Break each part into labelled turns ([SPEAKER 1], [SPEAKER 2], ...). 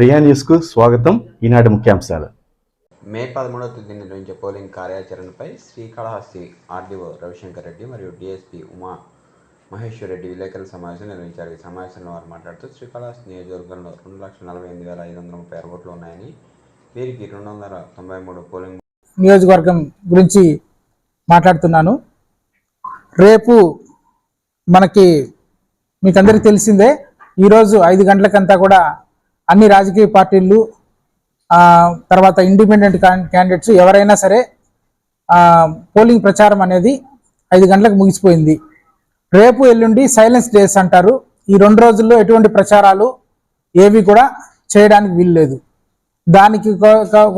[SPEAKER 1] ప్రియా న్యూస్కు స్వాగతం. ఈనాటి ముఖ్యాంశాలు.
[SPEAKER 2] మే పదమూడవ తేదీ నిర్వహించే పోలింగ్ కార్యాచరణపై శ్రీకాళహస్తి ఆర్డీఓ రవిశంకర్ రెడ్డి మరియు డిఎస్పీ ఉమా మహేశ్వర్ రెడ్డి విలేకరుల సమావేశం నిర్వహించారు. ఈ సమావేశంలో వారు మాట్లాడుతూ శ్రీకాళహస్తి నియోజకవర్గంలో రెండు లక్షల నలభై ఎనిమిది వేల ఐదు వందల ముప్పై ఆరు ఓట్లు ఉన్నాయని వీరికి రెండు వందల తొంభై మూడు పోలింగ్
[SPEAKER 3] నియోజకవర్గం గురించి మాట్లాడుతున్నాను. రేపు మనకి మీకు అందరికీ తెలిసిందే ఈరోజు ఐదు గంటలకంతా కూడా అన్ని రాజకీయ పార్టీలు తర్వాత ఇండిపెండెంట్ క్యాండిడేట్స్ ఎవరైనా సరే పోలింగ్ ప్రచారం అనేది ఐదు గంటలకు ముగిసిపోయింది. రేపు ఎల్లుండి సైలెన్స్ డేస్ అంటారు. ఈ రెండు రోజుల్లో ఎటువంటి ప్రచారాలు ఏవి కూడా చేయడానికి వీల్లేదు దానికి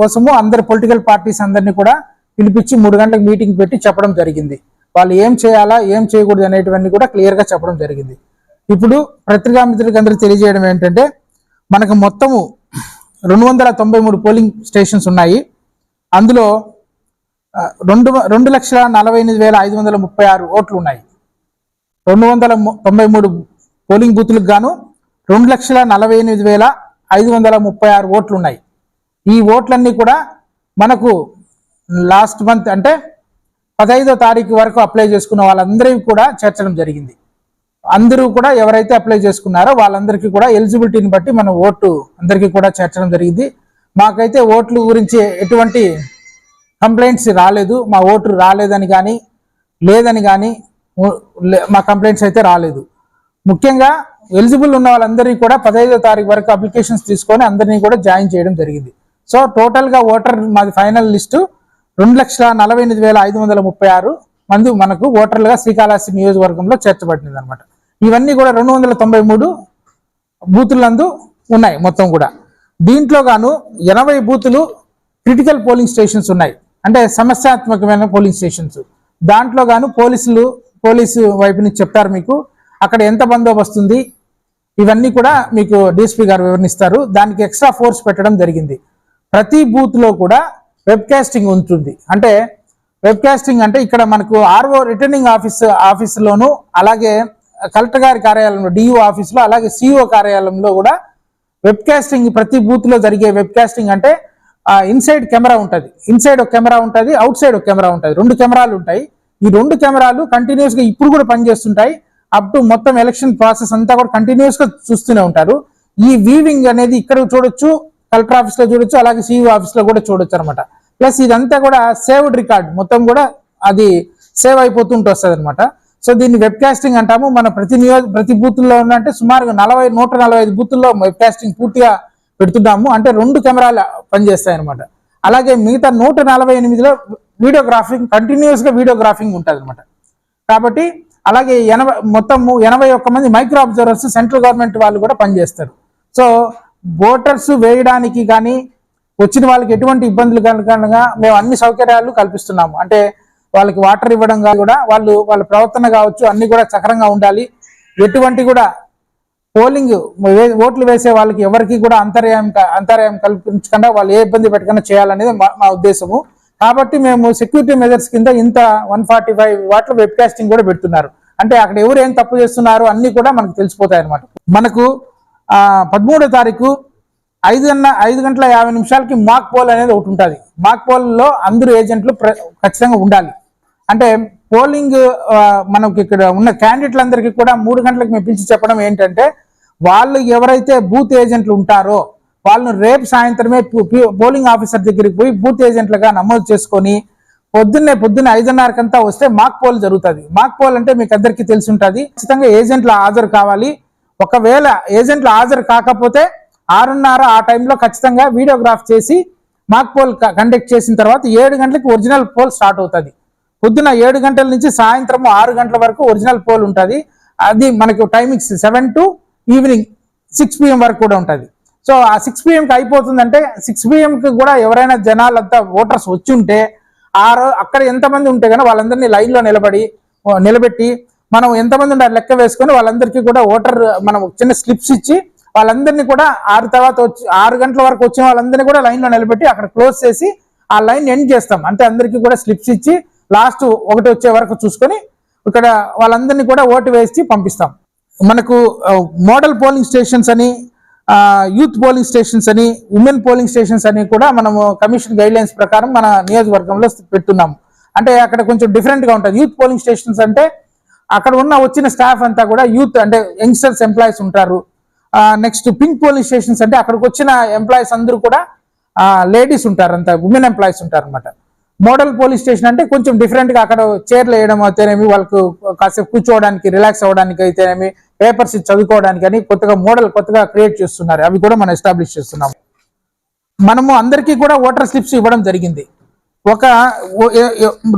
[SPEAKER 3] కోసము అందరి పొలిటికల్ పార్టీస్ అందరినీ కూడా పిలిపించి మూడు గంటలకు మీటింగ్ పెట్టి చెప్పడం జరిగింది. వాళ్ళు ఏం చేయాలా ఏం చేయకూడదు అనేటివన్నీ కూడా క్లియర్గా చెప్పడం జరిగింది. ఇప్పుడు పత్రికా మిత్రులకు తెలియజేయడం ఏంటంటే మనకు మొత్తము రెండు వందల తొంభై మూడు పోలింగ్ స్టేషన్స్ ఉన్నాయి. అందులో రెండు రెండు లక్షల నలభై ఎనిమిది వేల ఐదు వందల ముప్పై ఆరు ఓట్లు ఉన్నాయి. రెండు వందల తొంభై మూడు పోలింగ్ బూత్లకు గాను రెండు లక్షల నలభై ఎనిమిది వేల ఐదు వందల ముప్పై ఆరు ఓట్లు ఉన్నాయి. ఈ ఓట్లన్నీ కూడా మనకు లాస్ట్ మంత్ అంటే పదహైదో తారీఖు వరకు అప్లై చేసుకున్న వాళ్ళందరికీ కూడా చేర్చడం జరిగింది. అందరూ కూడా ఎవరైతే అప్లై చేసుకున్నారో వాళ్ళందరికీ కూడా ఎలిజిబిలిటీని బట్టి మన ఓటు అందరికీ కూడా చేర్చడం జరిగింది. మాకైతే ఓట్లు గురించి ఎటువంటి కంప్లైంట్స్ రాలేదు. మా ఓటు రాలేదని కానీ లేదని కానీ లే- మా కంప్లైంట్స్ అయితే రాలేదు. ముఖ్యంగా ఎలిజిబుల్ ఉన్న వాళ్ళందరినీ కూడా పదహైదో తారీఖు వరకు అప్లికేషన్స్ తీసుకొని అందరినీ కూడా జాయిన్ చేయడం జరిగింది. సో టోటల్గా ఓటర్ మాది ఫైనల్ లిస్టు రెండు లక్షల నలభై ఎనిమిది వేల ఐదు వందల ముప్పై ఆరు మంది మనకు ఓటర్లుగా శ్రీకాళహస్తి నియోజకవర్గంలో చేర్చబడింది అనమాట ఇవన్నీ కూడా రెండు వందల తొంభై మూడు బూతులందు ఉన్నాయి మొత్తం కూడా. దీంట్లో గాను ఎనభై బూతులు క్రిటికల్ పోలింగ్ స్టేషన్స్ ఉన్నాయి. అంటే సమస్యాత్మకమైన పోలింగ్ స్టేషన్స్ దాంట్లో గాను పోలీసులు పోలీసు వైపు నుంచి చెప్తారు మీకు అక్కడ ఎంత బందోబస్తు ఉంది ఇవన్నీ కూడా మీకు డిఎస్పీ గారు వివరణిస్తారు దానికి ఎక్స్ట్రా ఫోర్స్ పెట్టడం జరిగింది. ప్రతి బూత్లో కూడా వెబ్కాస్టింగ్ ఉంటుంది. అంటే వెబ్కాస్టింగ్ అంటే ఇక్కడ మనకు ఆర్ఓ రిటర్నింగ్ ఆఫీస్ ఆఫీసులోను అలాగే కలెక్టర్ గారి కార్యాలయంలో డిఓ ఆఫీస్లో అలాగే సిఇఓ కార్యాలయంలో కూడా వెబ్ కాస్టింగ్ ప్రతి బూత్లో జరిగే వెబ్ కాస్టింగ్ అంటే ఇన్సైడ్ కెమెరా ఉంటుంది. ఇన్సైడ్ ఒక కెమెరా ఉంటుంది అవుట్ సైడ్ ఒక కెమెరా ఉంటుంది. రెండు కెమెరాలు ఉంటాయి. ఈ రెండు కెమెరాలు కంటిన్యూస్గా ఇప్పుడు కూడా పనిచేస్తుంటాయి. అప్ టు మొత్తం ఎలక్షన్ ప్రాసెస్ అంతా కూడా కంటిన్యూస్గా చూస్తూనే ఉంటారు. ఈ వీవింగ్ అనేది ఇక్కడ చూడొచ్చు కలెక్టర్ ఆఫీస్లో చూడొచ్చు అలాగే సిఇఓ ఆఫీస్లో కూడా చూడొచ్చు అనమాట ప్లస్ ఇదంతా కూడా సేవ్డ్ రికార్డ్ మొత్తం కూడా అది సేవ్ అయిపోతుంటూ వస్తుంది అనమాట సో దీన్ని వెబ్ కాస్టింగ్ అంటాము. మన ప్రతి నియోజ ప్రతి బూత్లో అంటే సుమారుగా నలభై నూట నలభై ఐదు బూతుల్లో వెబ్ కాస్టింగ్ పూర్తిగా పెడుతున్నాము. అంటే రెండు కెమెరాలు పనిచేస్తాయి అనమాట అలాగే మిగతా నూట నలభై ఎనిమిదిలో వీడియోగ్రాఫింగ్ కంటిన్యూస్గా వీడియోగ్రాఫింగ్ ఉంటుంది అనమాట కాబట్టి అలాగే ఎనభై మొత్తము ఎనభై ఒక్క మంది మైక్రో అబ్జర్వర్స్ సెంట్రల్ గవర్నమెంట్ వాళ్ళు కూడా పనిచేస్తారు. సో ఓటర్స్ వేయడానికి కానీ వచ్చిన వాళ్ళకి ఎటువంటి ఇబ్బందులు కనుక మేము అన్ని సౌకర్యాలు కల్పిస్తున్నాము. అంటే వాళ్ళకి వాటర్ ఇవ్వడం కానీ కూడా వాళ్ళు వాళ్ళ ప్రవర్తన కావచ్చు అన్ని కూడా చక్రంగా ఉండాలి. ఎటువంటి కూడా పోలింగ్ ఓట్లు వేసే వాళ్ళకి ఎవరికి కూడా అంతర్యాయం అంతర్యాయం కల్పించకుండా వాళ్ళు ఏ ఇబ్బంది పెట్టకుండా చేయాలనేది మా మా ఉద్దేశము. కాబట్టి మేము సెక్యూరిటీ మెజర్స్ కింద ఇంత వన్ ఫార్టీ ఫైవ్ వాట్ల వెబ్ కాస్టింగ్ కూడా పెడుతున్నారు. అంటే అక్కడ ఎవరు ఏం తప్పు చేస్తున్నారు అన్ని కూడా మనకు తెలిసిపోతాయి అనమాట మనకు పదమూడో తారీఖు ఐదు గంట ఐదు గంటల యాభై నిమిషాలకి మాక్ పోల్ అనేది ఒకటి ఉంటుంది. మాక్ పోల్లో అందరూ ఏజెంట్లు ప్ర- ఖచ్చితంగా ఉండాలి. అంటే పోలింగ్ మనకి ఇక్కడ ఉన్న క్యాండిడేట్లందరికీ కూడా మూడు గంటలకు మేము పిలిచి చెప్పడం ఏంటంటే వాళ్ళు ఎవరైతే బూత్ ఏజెంట్లు ఉంటారో వాళ్ళను రేపు సాయంత్రమే పోలింగ్ ఆఫీసర్ దగ్గరికి పోయి బూత్ ఏజెంట్లుగా నమోదు చేసుకొని పొద్దున్నే పొద్దున్న ఐదున్నరకంతా వస్తే మాక్ పోల్ జరుగుతుంది. మాక్ పోల్ అంటే మీకు అందరికీ తెలిసి ఉంటుంది. ఖచ్చితంగా ఏజెంట్లు హాజరు కావాలి. ఒకవేళ ఏజెంట్లు హాజరు కాకపోతే ఆరున్నర ఆ టైంలో ఖచ్చితంగా వీడియోగ్రాఫ్ చేసి మాక్ పోల్ కండక్ట్ చేసిన తర్వాత ఏడు గంటలకు ఒరిజినల్ పోల్ స్టార్ట్ అవుతుంది. పొద్దున ఏడు గంటల నుంచి సాయంత్రం ఆరు గంటల వరకు ఒరిజినల్ పోల్ ఉంటుంది. అది మనకు timings seven to evening six PM వరకు కూడా ఉంటుంది. సో ఆ సిక్స్ పిఎంకి అయిపోతుందంటే సిక్స్ పిఎంకి కూడా ఎవరైనా జనాలంతా ఓటర్స్ వచ్చి ఉంటే ఆరు అక్కడ ఎంతమంది ఉంటే కానీ వాళ్ళందరినీ లైన్లో నిలబడి నిలబెట్టి మనం ఎంతమంది ఉండాలి లెక్క వేసుకొని వాళ్ళందరికీ కూడా ఓటర్ మనం చిన్న స్లిప్స్ ఇచ్చి వాళ్ళందరినీ కూడా ఆరు తర్వాత వచ్చి ఆరు గంటల వరకు వచ్చిన వాళ్ళందరినీ కూడా లైన్లో నిలబెట్టి అక్కడ క్లోజ్ చేసి ఆ లైన్ ఎండ్ చేస్తాం. అంటే అందరికీ కూడా స్లిప్స్ ఇచ్చి లాస్ట్ ఒకటి వచ్చే వరకు చూసుకొని ఇక్కడ వాళ్ళందరినీ కూడా ఓటు వేసి పంపిస్తాం. మనకు మోడల్ పోలింగ్ స్టేషన్స్ అని యూత్ పోలింగ్ స్టేషన్స్ అని ఉమెన్ పోలింగ్ స్టేషన్స్ అని కూడా మనము కమిషన్ గైడ్ లైన్స్ ప్రకారం మన నియోజకవర్గంలో పెట్టున్నాము అంటే అక్కడ కొంచెం డిఫరెంట్గా ఉంటుంది. యూత్ పోలింగ్ స్టేషన్స్ అంటే అక్కడ ఉన్న వచ్చిన స్టాఫ్ అంతా కూడా యూత్ అంటే యంగ్స్టర్స్ ఎంప్లాయీస్ ఉంటారు. నెక్స్ట్ పింక్ పోలింగ్ స్టేషన్స్ అంటే అక్కడికి వచ్చిన ఎంప్లాయీస్ అందరూ కూడా లేడీస్ ఉంటారు అంత ఉమెన్ ఎంప్లాయీస్ ఉంటారు అనమాట మోడల్ పోలీస్ స్టేషన్ అంటే కొంచెం డిఫరెంట్గా అక్కడ చైర్లు వేయడం అయితేనేమి వాళ్ళకు కాసేపు కూర్చోవడానికి రిలాక్స్ అవ్వడానికి అయితేనేమి పేపర్స్ చదువుకోవడానికి అని కొత్తగా మోడల్ కొత్తగా క్రియేట్ చేస్తున్నారు. అవి కూడా మనం ఎస్టాబ్లిష్ చేస్తున్నాము. మనము అందరికీ కూడా ఓటర్ స్లిప్స్ ఇవ్వడం జరిగింది. ఒక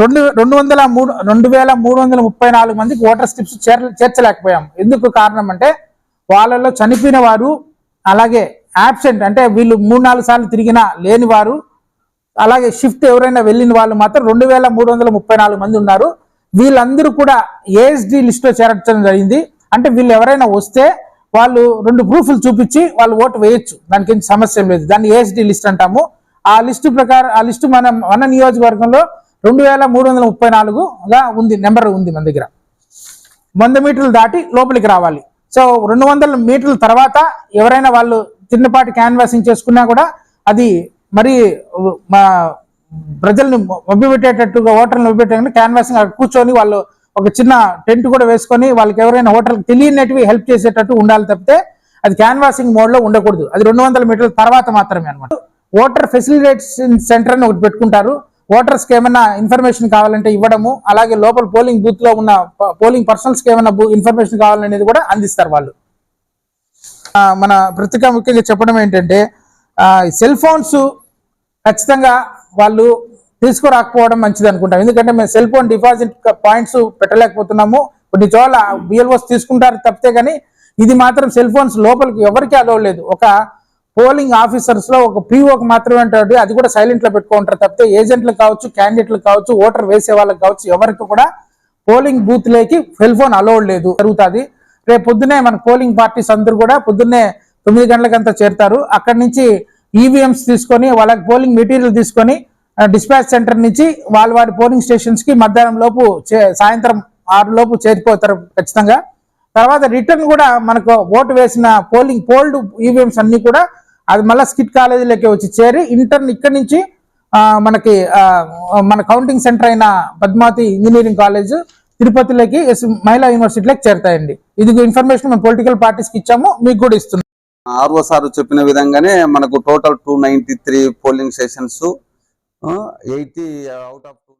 [SPEAKER 3] రెండు రెండు వందల మూడు రెండు వేల మూడు వందల ముప్పై నాలుగు మందికి ఓటర్ స్లిప్స్ చేర్ చేర్చలేకపోయాం ఎందుకు కారణం అంటే వాళ్ళలో చనిపోయిన వారు అలాగే యాబ్సెంట్ అంటే వీళ్ళు మూడు నాలుగు సార్లు తిరిగినా లేని వారు అలాగే షిఫ్ట్ ఎవరైనా వెళ్ళిన వాళ్ళు మాత్రం రెండు వేల మూడు వందల ముప్పై నాలుగు మంది ఉన్నారు. వీళ్ళందరూ కూడా ఏఎస్డి లిస్ట్లో చేరడం జరిగింది. అంటే వీళ్ళు ఎవరైనా వస్తే వాళ్ళు రెండు ప్రూఫ్లు చూపించి వాళ్ళు ఓటు వేయొచ్చు. దానికి ఏం సమస్య లేదు. దాన్ని ఏఎస్డి లిస్ట్ అంటాము. ఆ లిస్టు ప్రకారం ఆ లిస్టు మన మన నియోజకవర్గంలో రెండు వేల మూడు వందల ముప్పై నాలుగుగా ఉంది నెంబర్ ఉంది మన దగ్గర. వంద మీటర్లు దాటి లోపలికి రావాలి. సో రెండు వందల మీటర్ల తర్వాత ఎవరైనా వాళ్ళు చిన్నపాటి క్యాన్వాసింగ్ చేసుకున్నా కూడా అది మరి మా ప్రజల్ని మభ్యపెట్టేటట్టుగా ఓటర్లు మభ్యపెట్టే క్యాన్వాసింగ్ అక్కడ కూర్చొని వాళ్ళు ఒక చిన్న టెంట్ కూడా వేసుకొని వాళ్ళకి ఎవరైనా ఓటర్లకు తెలియనటివి హెల్ప్ చేసేటట్టు ఉండాలి తప్పితే అది క్యాన్వాసింగ్ మోడ్లో ఉండకూడదు. అది రెండు వందల మీటర్ల తర్వాత మాత్రమే అనమాట ఓటర్ ఫెసిలిటేషన్ సెంటర్ అని ఒకటి పెట్టుకుంటారు. ఓటర్స్కి ఏమైనా ఇన్ఫర్మేషన్ కావాలంటే ఇవ్వడము అలాగే లోపల పోలింగ్ బూత్లో ఉన్న పోలింగ్ పర్సనల్స్కి ఏమైనా ఇన్ఫర్మేషన్ కావాలనేది కూడా అందిస్తారు వాళ్ళు. మన ప్రతిగా ముఖ్యంగా చెప్పడం ఏంటంటే సెల్ ఫోన్స్ ఖచ్చితంగా వాళ్ళు తీసుకురాకపోవడం మంచిది అనుకుంటాం ఎందుకంటే మేము సెల్ ఫోన్ డిపాజిట్ పాయింట్స్ పెట్టలేకపోతున్నాము. కొన్ని చోట్ల బిఎల్ఓస్ తీసుకుంటారు తప్పితే కానీ ఇది మాత్రం సెల్ ఫోన్స్ లోపలికి ఎవరికి అలవట్లేదు ఒక పోలింగ్ ఆఫీసర్స్లో ఒక పీఓకి మాత్రమే ఉంటుంది అది కూడా సైలెంట్లో పెట్టుకుంటారు తప్పితే ఏజెంట్లు కావచ్చు క్యాండిడేట్లు కావచ్చు ఓటర్ వేసే వాళ్ళకి కావచ్చు ఎవరికి కూడా పోలింగ్ బూత్ లేకి సెల్ ఫోన్ అలౌడ్ లేదు. జరుగుతుంది. రేపు పొద్దునే మన పోలింగ్ పార్టీస్ అందరూ కూడా పొద్దున్నే తొమ్మిది గంటలకంతా చేరుతారు. అక్కడి నుంచి ఈవీఎంస్ తీసుకొని వాళ్ళకి పోలింగ్ మెటీరియల్ తీసుకొని డిస్పాచ్ సెంటర్ నుంచి వాళ్ళ వారి పోలింగ్ స్టేషన్స్కి మధ్యాహ్నం లోపు చే- సాయంత్రం ఆరు లోపు చేరిపోతారు ఖచ్చితంగా. తర్వాత రిటర్న్ కూడా మనకు ఓటు వేసిన పోలింగ్ పోల్డ్ ఈవీఎంస్ అన్ని కూడా అది మళ్ళీ స్కిట్ కాలేజీలోకి వచ్చి చేరి ఇంటర్న్ ఇక్కడి నుంచి మనకి మన కౌంటింగ్ సెంటర్ అయిన పద్మావతి ఇంజనీరింగ్ కాలేజ్ తిరుపతిలోకి మహిళా యూనివర్సిటీలోకి చేరుతాయండి. ఇది ఇన్ఫర్మేషన్ మేము పొలిటికల్ పార్టీస్కి ఇచ్చాము మీకు కూడా ఇస్తున్నాం.
[SPEAKER 4] ఆర్ఓ సార్ చెప్పిన విధంగానే మనకు total two ninety three polling sessions eighty out of